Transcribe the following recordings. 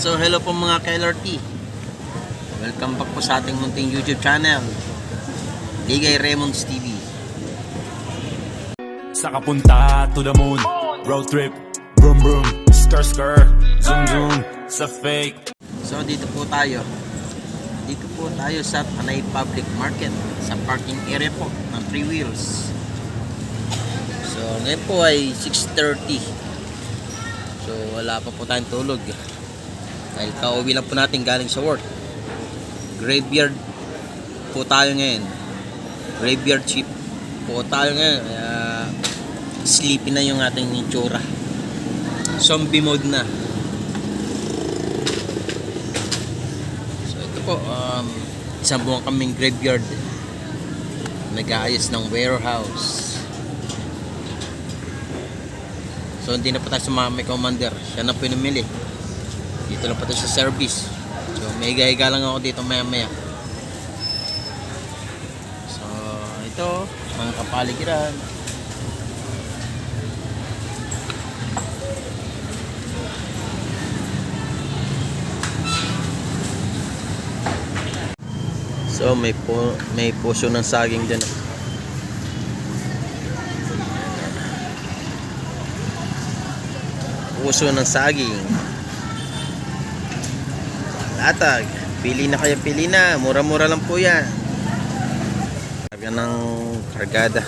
So hello po mga ka-LRT Welcome back po sa ating munting YouTube channel Ligay Raymond's TV Sa kapunta to the moon Road trip Vroom vroom Skr skr Zoom zoom Sa fake. So dito po tayo. Dito po tayo sa Tanay Public Market Sa parking area po ng Three Wheels. So ngayon po ay 6.30 So wala pa po tayong tulog Dahil kauwi lang po natin galing sa work Graveyard po tayo ngayon Graveyard shift po tayo ngayon Kaya sleepy na yung ating itsura Zombie mode na So ito po, um, isang buwan kaming graveyard. Nag-aayos ng warehouse. So hindi na po tayo sumama may commander. Siya na namili. Dito lang tayo sa service. So may higa lang ako dito maya maya. So ito, mga kapaligiran. So may po may puso ng saging diyan. Puso ng saging. Latag. Pili na kayo, pili na. Mura-mura lang po yan. Karga ng kargada.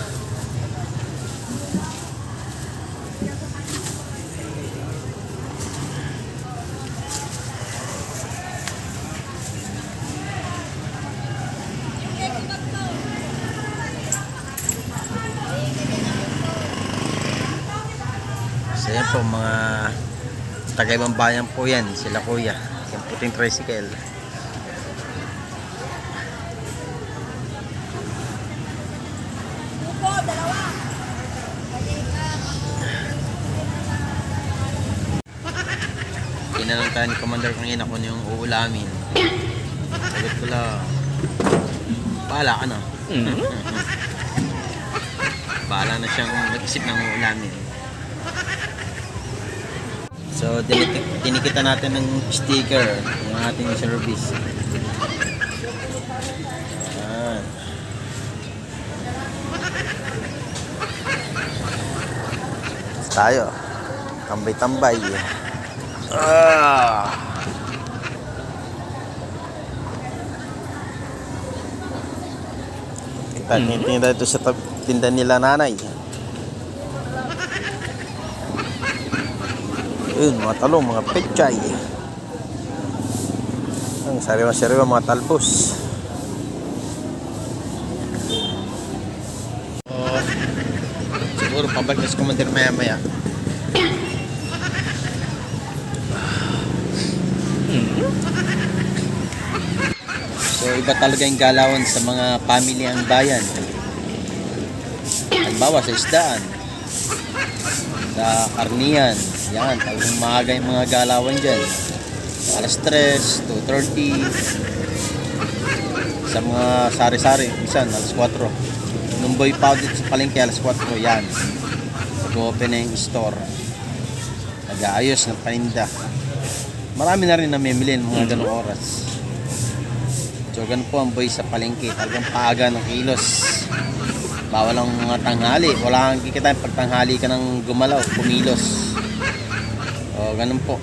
So mga taga ibang bayan po yan, sila kuya. Puting tricycle. Upo, dalawa. Tinanong tayo ni Commander kanina kung yung uulamin. Sagot ko lang. Bahala ka na. Bahala na siyang mag-isip ng uulamin. So, tinikita natin ng sticker yung ating service. Ayan. Tayo. Tambay-tambay. Ah. Kita mm dito sa tab- tinda nila nanay. Yun, mga talong, mga pechay. Ang sariwa-sariwa mga talbos. Oh, siguro pabalik na Commander maya-maya. So iba talaga yung galawan sa mga family ang bayan. Halimbawa sa isdaan, sa karniyan, yan, talagang maaga yung mga galawan dyan. Alas 3, 2.30, sa mga sari-sari, minsan alas 4. Nung boy powder sa palengke, alas 4, yan. Mag-open na yung store. Nag-aayos ng paninda. Marami na rin namimili ng mga ganong oras. So ganun po ang boy sa palengke. Talagang paaga ng kilos. Bawal ang mga tanghali. Wala kang kikita pag tanghali ka ng gumalaw, kumilos. O ganun po.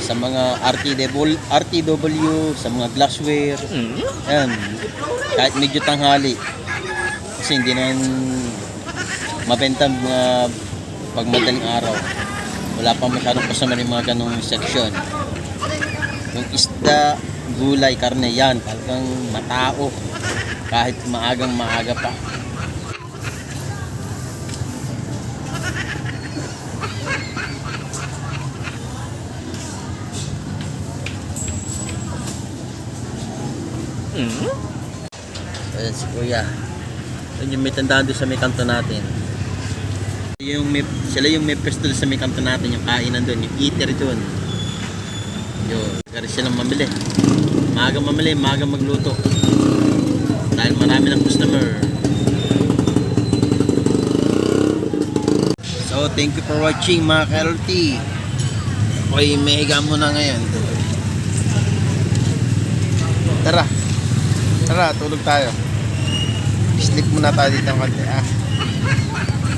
Sa mga RTW, RTW sa mga glassware. Yan. Kahit medyo tanghali. Kasi hindi na mabenta mga pag madaling araw. Wala pa masyadong customer yung mga ganong section. Yung isda, gulay, karne, yan. Talagang matao. Kahit maagang maaga pa. Ayan si Kuya. Yun yung may tandaan doon sa may kanto natin. Yung may, sila yung may pwesto sa may kanto natin, yung kainan doon, yung eater doon. Yun, kaya silang mamili. Maaga mamili, maaga magluto. Dahil marami ng customer. So, thank you for watching mga ka-LT. Okay, may higa muna ngayon. Tara. Tara, tulog tayo. Sleep muna tayo dito ng konti, ah.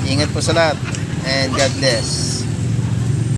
Ingat po sa lahat. And God bless.